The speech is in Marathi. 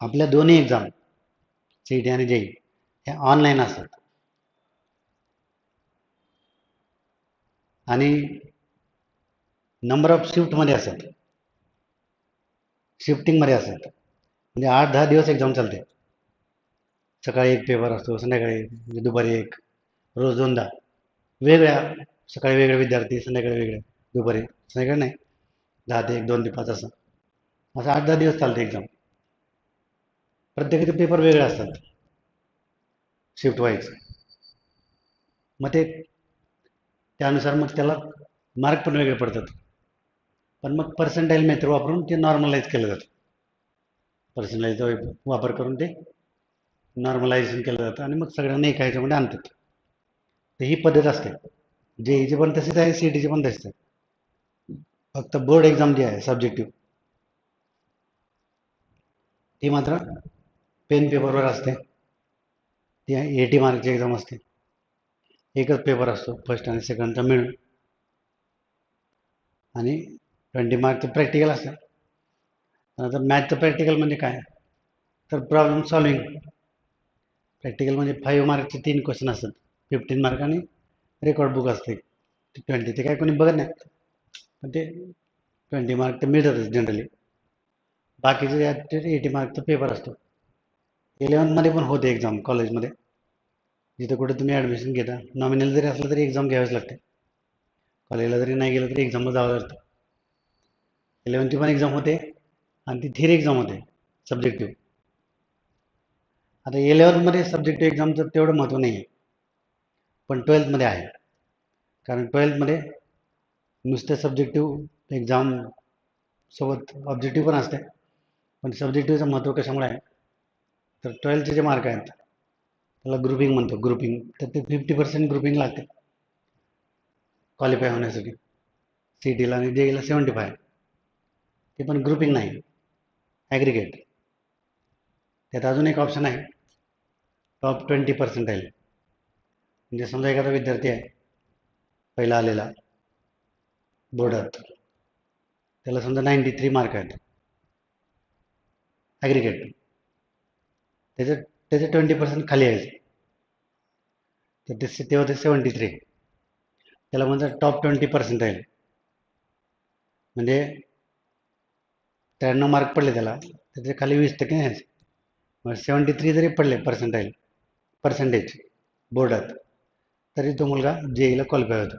आपल्या दोन्ही एक्झाम सी टी आणि जेई हे ऑनलाईन असतात. आणि नंबर ऑफ शिफ्टमध्ये असतात. शिफ्टिंगमध्ये असतात. म्हणजे आठ दहा दिवस एक्झाम चालते. सकाळी एक पेपर असतो संध्याकाळी म्हणजे दुपारी एक रोज दोनदा. वेगळ्या सकाळी वेगळे विद्यार्थी संध्याकाळी वेगळे दुपारी संध्याकाळी नाही. दहा ते एक दोन ते पाच असं. असं आठ दहा दिवस चालते एक्झाम प्रत्येकाचे पेपर वेगळे असतात. शिफ्ट वाईज मग ते त्यानुसार मग त्याला मार्क पण वेगळे पडतात. पण मग पर्सेंटाईल मेथड वापरून ते नॉर्मलाईज केलं जातं. पर्सेंटाईलचा वापर करून ते नॉर्मलायझेशन केलं जातं आणि मग सगळ्यांना एका ह्याच्यामध्ये आणतात. तर ही पद्धत असते. जेईची पण तशीच आहे सी टीची पण तशीच आहे. फक्त बोर्ड एक्झाम जी आहे सब्जेक्टिव्ह ती मात्र पेन पेपरवर असते. ती एटी मार्कची एक्झाम असते. एकच पेपर असतो फर्स्ट आणि सेकंडचा मिळून. आणि ट्वेंटी मार्कचं प्रॅक्टिकल असतं आता मॅथचं प्रॅक्टिकल म्हणजे काय? तर प्रॉब्लेम सॉल्विंग प्रॅक्टिकल म्हणजे फाईव्ह मार्कचे तीन क्वेश्चन असतात. फिफ्टीन मार्क आणि रेकॉर्ड बुक असते. ट्वेंटी ते काय कोणी बघत नाही. पण ते ट्वेंटी मार्क तर मिळतातच जनरली बाकीचे एटी मार्कचा पेपर असतो. इलेवन्थमध्ये पण होते एक्झाम कॉलेजमध्ये जिथं कुठे तुम्ही ॲडमिशन घेता. नॉमिनल जरी असलं तरी एक्झाम घ्यावीच लागते. कॉलेजला जरी नाही गेलं तरी एक्झामला जावं लागतं. इलेवन्थची पण एक्झाम होते आणि ती थिअरी एक्झाम होते सब्जेक्टिव्ह आता इलेवन्थमध्ये सब्जेक्टिव्ह एक्झामचं तेवढं महत्त्व नाही आहे पण ट्वेल्थमध्ये आहे. कारण ट्वेल्थमध्ये नुसते सब्जेक्टिव्ह एक्झाम सोबत ऑब्जेक्टिव्ह पण असते. पण सब्जेक्टिव्हचं महत्त्व कशामुळे आहे? तर ट्वेल्थचे जे मार्क आहेत. त्याला ग्रुपिंग म्हणतो ग्रुपिंग तर ते फिफ्टी पर्सेंट ग्रुपिंग लागते. क्वालिफाय होण्यासाठी. सी टीला आणि जेईला सेवन्टी फाय ते पण ग्रुपिंग नाही. ॲग्रिगेट त्यात अजून एक ऑप्शन आहे. टॉप ट्वेंटी पर्सेंट आहे म्हणजे समजा एखादा विद्यार्थी आहे पहिला आलेला बोर्डात. त्याला समजा नाईंटी थ्री मार्क आहेत. ॲग्रिगेट त्याचे त्याचे ट्वेंटी पर्सेंट खाली आहे तर ते ते होते सेवन्टी थ्री त्याला म्हणतात टॉप ट्वेंटी पर्सेंट आहे. म्हणजे त्र्याण्णव मार्क पडले त्याला त्याचे खाली वीस टक्के नाही मग सेवन्टी थ्री जरी पडले पर्सेंटाईल पर्सेंटेज बोर्डात तरी तो मुलगा जेईला क्वालिफाय होतो.